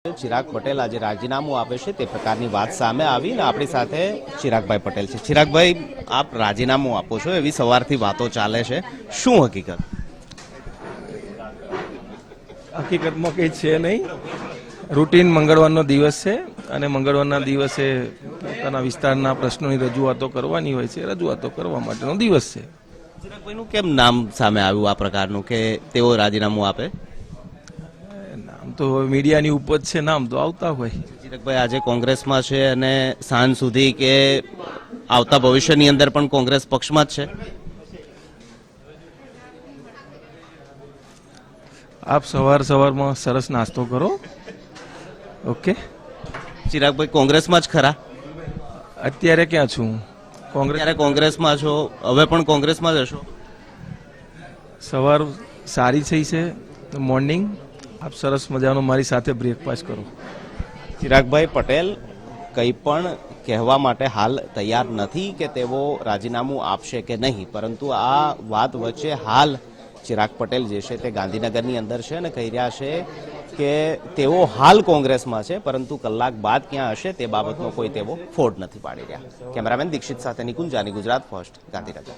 ચિરાગ પટેલ આજે રાજીનામું આપે છે તે પ્રકારની વાત સામે આવી ને આપણી સાથે ચિરાગભાઈ પટેલ છે. ચિરાગભાઈ આપ રાજીનામું આપો છો એવી સવારથી વાતો ચાલે છે. શું હકીકત? હકીકતમાં કંઈ છે નહીં. રૂટીન મંગળવારનો દિવસ છે અને મંગળવારના દિવસે પોતાના વિસ્તારના પ્રશ્નોની રજૂઆતો કરવાની હોય છે રજૂઆતો કરવા માટેનો દિવસ છે. ચિરાગભાઈનું કેમ નામ સામે આવ્યું આ પ્રકારનું કે તેઓ રાજીનામું આપે? નામ તો મીડિયાની ઉપજ છે નામ તો આવતા હોય. ચિરાગભાઈ આજે કોંગ્રેસમાં છે અને સાંજ સુધી કે આવતા ભવિષ્યની અંદર પણ કોંગ્રેસ પક્ષમાં જ છે? આપ સવાર સવારમાં સરસ નાસ્તો કરો. ઓકે. ચિરાગભાઈ કોંગ્રેસમાં જ ખરા? અત્યારે ક્યાં છું? કોંગ્રેસ કોંગ્રેસમાં છો હવે પણ કોંગ્રેસમાં જ હશો? સવાર સારી થઈ છે મોર્નિંગ આપ સરસ મજાનો મારી સાથે બ્રેકફાસ્ટ કરો. ચિરાગભાઈ પટેલ કંઈ પણ કહેવા માટે હાલ તૈયાર નથી કે તેઓ રાજીનામું આપશે કે નહીં, પરંતુ આ વાત વચ્ચે હાલ ચિરાગ પટેલ જે છે તે ગાંધીનગરની અંદર છે અને કહી રહ્યા છે કે તેઓ હાલ કોંગ્રેસમાં છે, પરંતુ કલાક બાદ ક્યાં હશે તે બાબતનો કોઈ તેઓ ફોડ નથી પાડી રહ્યા. કેમેરામેન દીક્ષિત સાથે નિકુંજાની ગુજરાત, ફર્સ્ટ ગાંધીનગર.